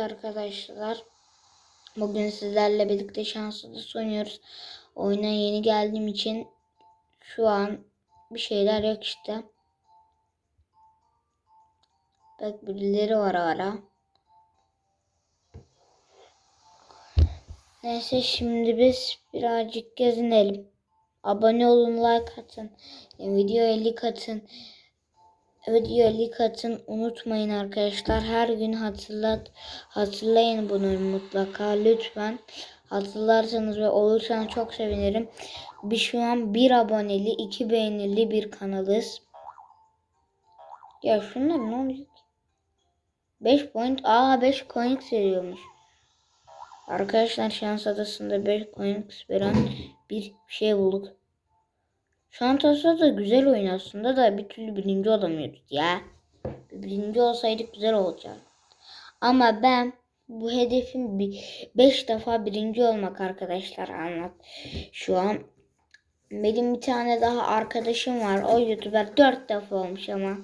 arkadaşlar. Bugün sizlerle birlikte şanslı sunuyoruz. Oyuna yeni geldiğim için şu an bir şeyler yok işte. Bak birileri var ara. Neyse şimdi biz birazcık gezinelim. Abone olun, like atın. Videoya like atın. Video like atın unutmayın arkadaşlar. Her gün hatırlat hatırlayın bunu mutlaka lütfen. Hatırlarsanız ve olursanız çok sevinirim. Biz şu an bir aboneli, iki beğenili bir kanalız. Ya şunlar ne oluyor? 5 point. Aa 5 coins veriyormuş. Arkadaşlar şans adasında 5 coins veren bir şey bulduk. Şantası da güzel oyun aslında da bir türlü birinci olamıyoruz ya. Birinci olsaydık güzel olacak. Ama ben bu hedefim 5 defa birinci olmak arkadaşlar anlat. Şu an benim bir tane daha arkadaşım var. O YouTuber 4 defa olmuş ama.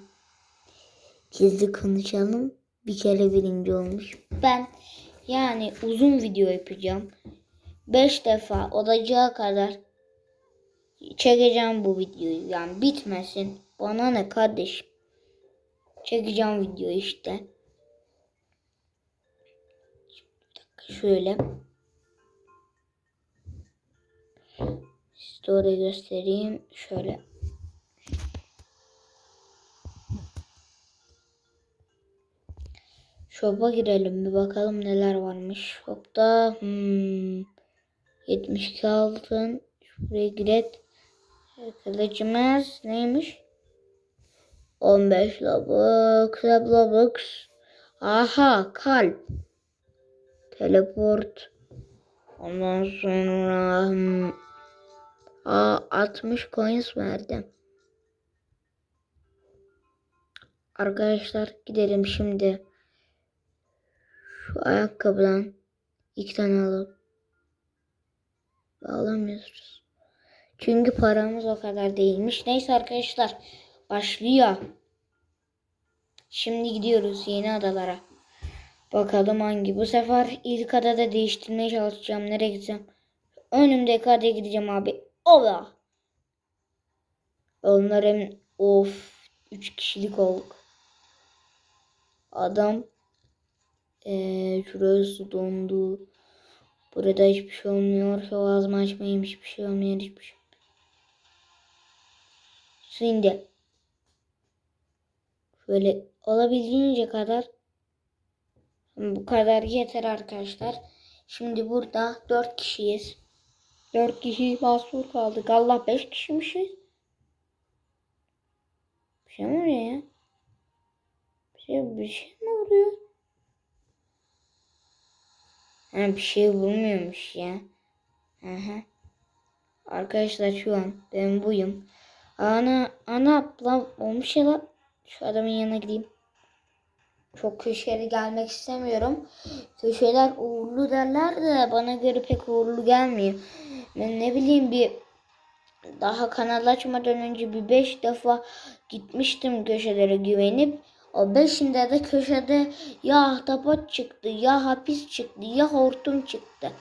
Gizli konuşalım. Bir kere birinci olmuş. Ben yani uzun video yapacağım. 5 defa olacağı kadar çekeceğim bu videoyu. Yani bitmesin. Bana ne kardeşim. Çekeceğim video işte. Şöyle. Story göstereyim. Şöyle. Shop'a girelim bir bakalım neler varmış. Shop'ta hmm, 72 altın. Şuraya girelim. Kılıcımız neymiş? 15 Robux, Robux. Aha kalp. Teleport. Ondan sonra hmm, Aa, 60 coins verdim. Arkadaşlar gidelim şimdi. Şu ayakkabıdan iki tane alalım. Alamıyoruz. Çünkü paramız o kadar değilmiş. Neyse arkadaşlar başlıyor. Şimdi gidiyoruz yeni adalara. Bakalım hangi. Bu sefer ilk adada değiştirmeye çalışacağım. Nereye gideceğim? Önümdeki adaya gideceğim abi. Ola. Onların of 3 kişilik olduk. Adam ee, şurası dondu. Burada hiçbir şey olmuyor. Şu ağzımı açmayayım hiçbir şey olmuyor. Hiçbir şey. Şimdi şöyle olabildiğince kadar bu kadar yeter arkadaşlar. Şimdi burada 4 kişiyiz. 4 kişi basur kaldık. Allah 5 kişiymişiz. Bir şey mi oluyor ya? Bir şey, bir şey mi oluyor? Ha, bir şey vurmuyormuş ya. Aha. Arkadaşlar şu an ben buyum. Ana ana lan olmuş ya lan. Şu adamın yanına gideyim. Çok köşeli gelmek istemiyorum. Köşeler uğurlu derler de bana göre pek uğurlu gelmiyor. Ben ne bileyim bir daha kanal açmadan önce bir beş defa gitmiştim köşelere güvenip. O beşinde de köşede ya ahtapot çıktı, ya hapis çıktı, ya hortum çıktı.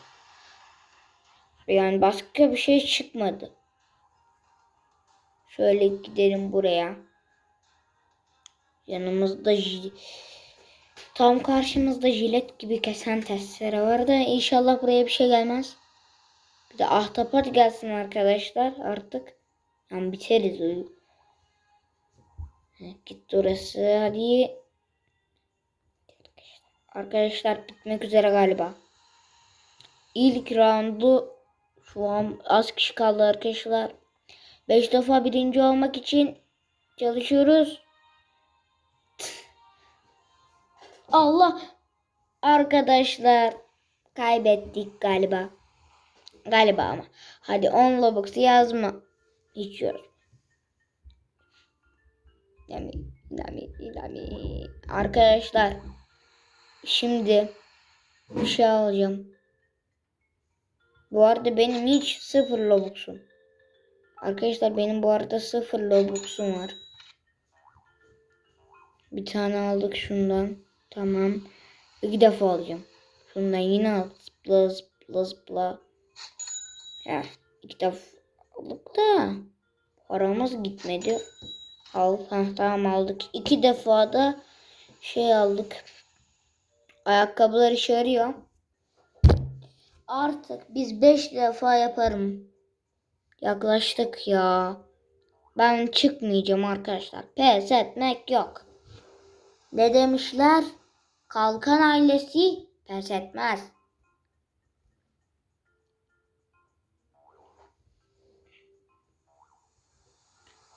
Yani başka bir şey çıkmadı. Şöyle gidelim buraya. Yanımızda tam karşımızda jilet gibi kesen testere var da inşallah buraya bir şey gelmez. Bir de ahtapot gelsin arkadaşlar artık. Yani biteriz. Gitti orası hadi. Arkadaşlar bitmek üzere galiba. İlk roundu şu an az kişi kaldı arkadaşlar. 5 defa birinci olmak için çalışıyoruz. Allah arkadaşlar kaybettik galiba. Galiba ama. Hadi 10 Robux yazma. İçiyoruz. Yami, yami, yami. Arkadaşlar şimdi bir şey alacağım. Bu arada benim hiç sıfır Robux'um. Arkadaşlar benim bu arada sıfır Robux'um var. Bir tane aldık şundan. Tamam. İki defa alacağım. Şundan yine al. Zıpla zıpla zıpla. Ya iki defa aldık da paramız gitmedi. Al. Ha, tamam aldık. İki defa da şey aldık. Ayakkabılar işe yarıyor. Artık biz beş defa yaparım. Yaklaştık ya. Ben çıkmayacağım arkadaşlar. Pes etmek yok. Ne demişler? Kalkan ailesi pes etmez.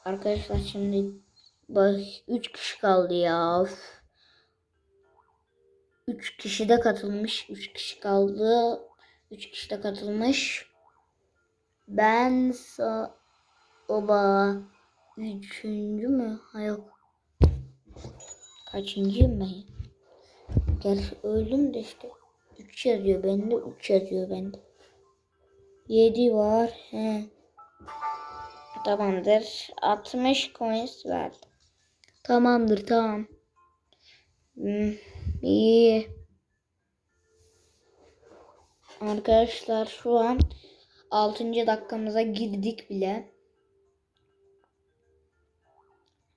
Arkadaşlar şimdi bak 3 kişi kaldı ya. Of. 3 kişi de katılmış. 3 kişi kaldı. 3 kişi de katılmış. Ben sa oba üçüncü mü? Ha yok. Kaçıncıyım ben? Gerçi öldüm de işte. 3 yazıyor bende. 3 yazıyor bende. 7 var. He. Tamamdır. 60 coins verdi. Tamamdır tamam. Hmm, iyi. Arkadaşlar şu an 6. dakikamıza girdik bile.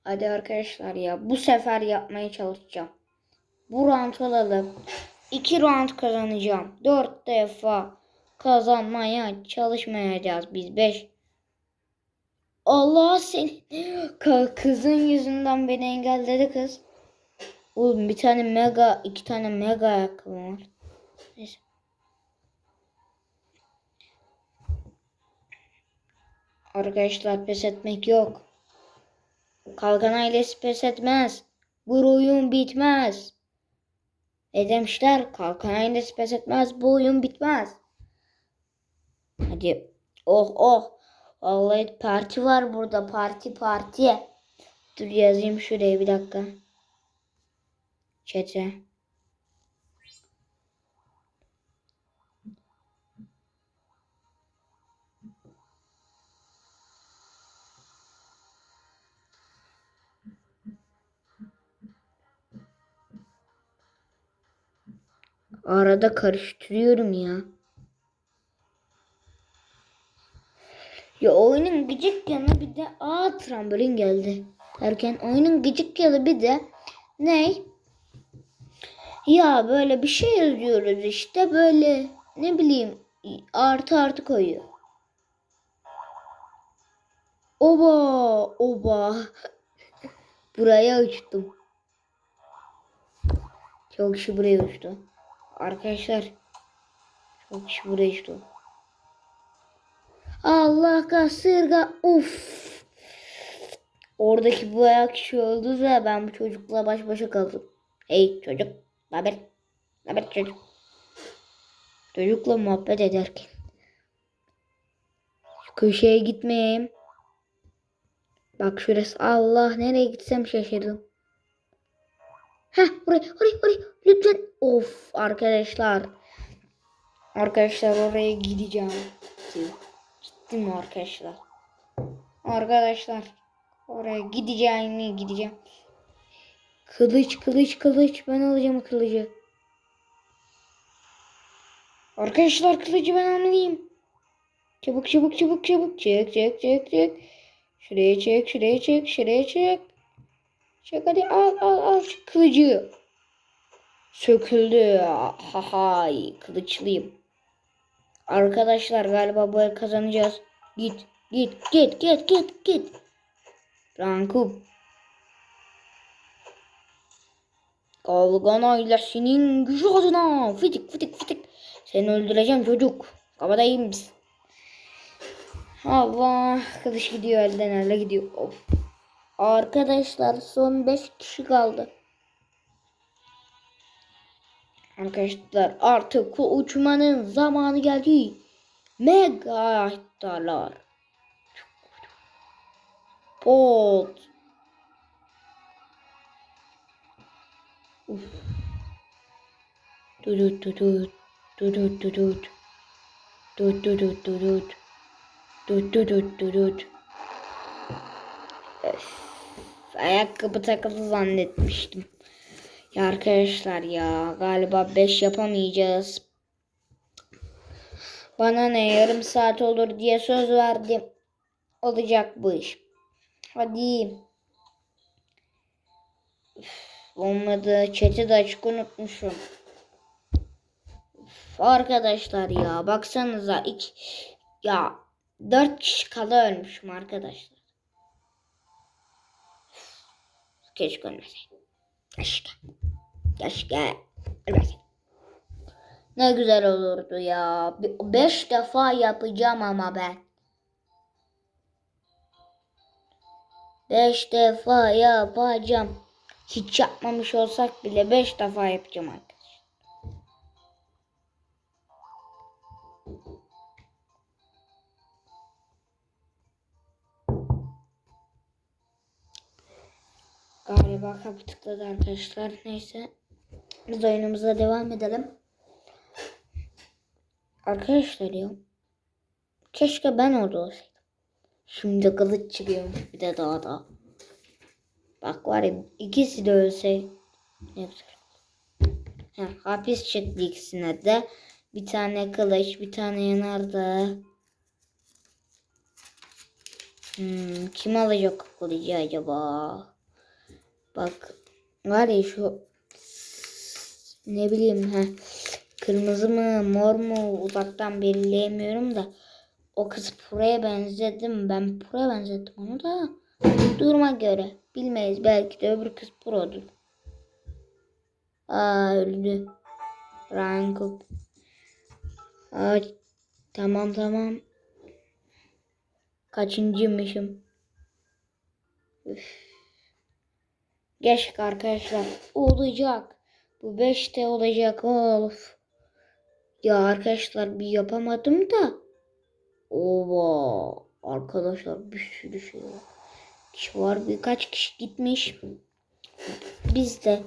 Hadi arkadaşlar ya bu sefer yapmaya çalışacağım. Bu round alalım. 2 round kazanacağım. 4 defa kazanmaya çalışmayacağız biz 5. Allah seni kızın yüzünden beni engelledi kız. Oğlum bir tane mega iki tane mega ayakkabı var. Neyse. Arkadaşlar pes etmek yok. Kalkan ailesi pes etmez. Bu oyun bitmez. Ne demişler? Kalkan ailesi pes etmez. Bu oyun bitmez. Hadi. Oh oh. Vallahi parti var burada. Parti parti. Dur yazayım şuraya bir dakika. Çete. Arada karıştırıyorum ya. Ya oyunun gıcık yanı bir de aa trambolin geldi. Derken oyunun gıcık yanı bir de ne? Ya böyle bir şey yazıyoruz işte böyle ne bileyim artı artı koyuyor. Oba oba. Buraya uçtum. Çok kişi buraya uçtu. Arkadaşlar çok kişi buraya uçtu. Allah kasırga uf. Oradaki bu ayak kişi öldü ve ben bu çocukla baş başa kaldım. Hey çocuk. Haber? Haber çocuk? Çocukla muhabbet ederken. Şu köşeye gitmeyeyim. Bak şurası Allah nereye gitsem şaşırdım. Heh oraya oraya oraya lütfen. Of arkadaşlar. Arkadaşlar oraya gideceğim. Gittim arkadaşlar. Arkadaşlar oraya gideceğim gideceğim. Kılıç kılıç kılıç ben alacağım kılıcı. Arkadaşlar kılıcı ben almalıyım. Çabuk çabuk çabuk çabuk çek çek çek çek. Şuraya çek şuraya çek şuraya çek. Çek hadi al al al şu kılıcı. Söküldü. Ha ha kılıçlıyım. Arkadaşlar galiba bu kazanacağız. Git git git git git git. Rankup. Kavgan ailesinin gücü adına. Fitik fitik fitik. Seni öldüreceğim çocuk. Kabadayı mısın? Allah. Kılıç gidiyor elden ele gidiyor. Of. Arkadaşlar son 5 kişi kaldı. Arkadaşlar artık uçmanın zamanı geldi. Mega ihtarlar. Bolt. Uf. Dudut dudut. Dudut dudut. Dut dudut dudut. Dut dudut dudut. Ayakkabı takılı zannetmiştim. Ya arkadaşlar ya galiba 5 yapamayacağız. Bana ne yarım saat olur diye söz verdim. Olacak bu iş. Hadi. Üf, olmadı. Chat'i de açık unutmuşum. Üf, arkadaşlar ya baksanıza iki, ya dört kişi kala ölmüşüm arkadaşlar. Keşke ölmeseydim. Keşke. Keşke ölmeseydim. Ne güzel olurdu ya. Be- Beş defa yapacağım ama ben. Beş defa yapacağım. Hiç yapmamış olsak bile beş defa yapacağım arkadaşlar. Galiba kapı tıkladı arkadaşlar. Neyse. Biz oyunumuza devam edelim. Arkadaşlar ya. Keşke ben orada olsaydım. Şimdi kılıç çıkıyormuş bir de daha da. Bak var ya ikisi de ölse ne güzel. Heh, hapis çıktı ikisine de. Bir tane kılıç, bir tane yanardağ. Hmm, kim alacak kılıcı acaba? Bak var ya şu ne bileyim ha kırmızı mı mor mu uzaktan belirleyemiyorum da o kız buraya benzedim ben buraya benzettim onu da duruma göre bilmeyiz belki de öbür kız produr. Aa öldü. Ryan Cook. Aa, tamam tamam. Kaçıncıymışım? Üf. Geçtik arkadaşlar. Olacak. Bu 5'te olacak. Of. Ya arkadaşlar bir yapamadım da. Ova. Arkadaşlar bir sürü şey var. Kişi var. Birkaç kişi gitmiş. Biz de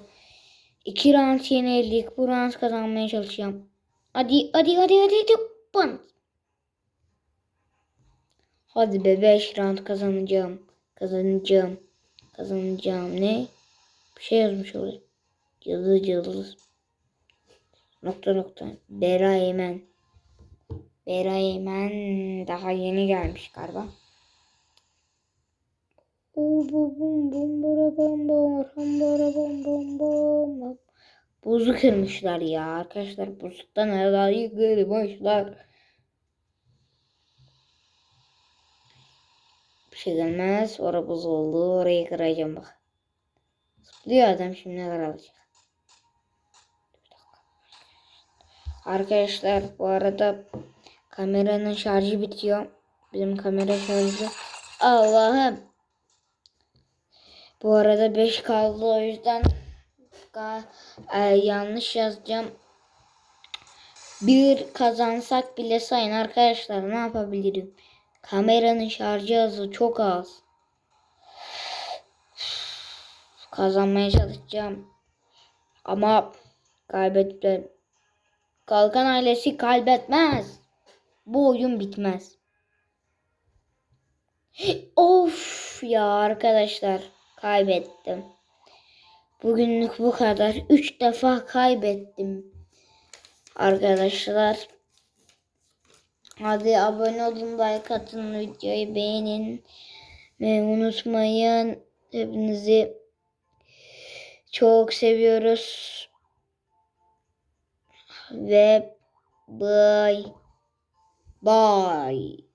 iki round yenildik. Bu round kazanmaya çalışacağım. Hadi hadi hadi hadi. hadi. Bam. Hadi be 5 round kazanacağım. Kazanacağım. Kazanacağım. Ne? Bir şey yazmış oraya. Yıldız yıldız. Nokta nokta. Bera Yemen. Bera Yemen daha yeni gelmiş galiba. Buzu kırmışlar ya arkadaşlar. Buzluktan herhalde yukarı başlar. Bir şey gelmez. Orada buz oldu. Orayı kıracağım bak. Zıplıyor adam şimdi ne kadar alacak. Arkadaşlar bu arada kameranın şarjı bitiyor. Bizim kamera şarjı. Allah'ım. Bu arada 5 kaldı o yüzden e, yanlış yazacağım. Bir kazansak bile sayın arkadaşlar ne yapabilirim? Kameranın şarjı hızı çok az. Kazanmaya çalışacağım. Ama kaybettim. Kalkan ailesi kaybetmez. Bu oyun bitmez. Of ya arkadaşlar kaybettim. Bugünlük bu kadar. Üç defa kaybettim. Arkadaşlar. Hadi abone olun, like atın, videoyu beğenin. Ve unutmayın. Hepinizi çok seviyoruz. Ve bye. Bye.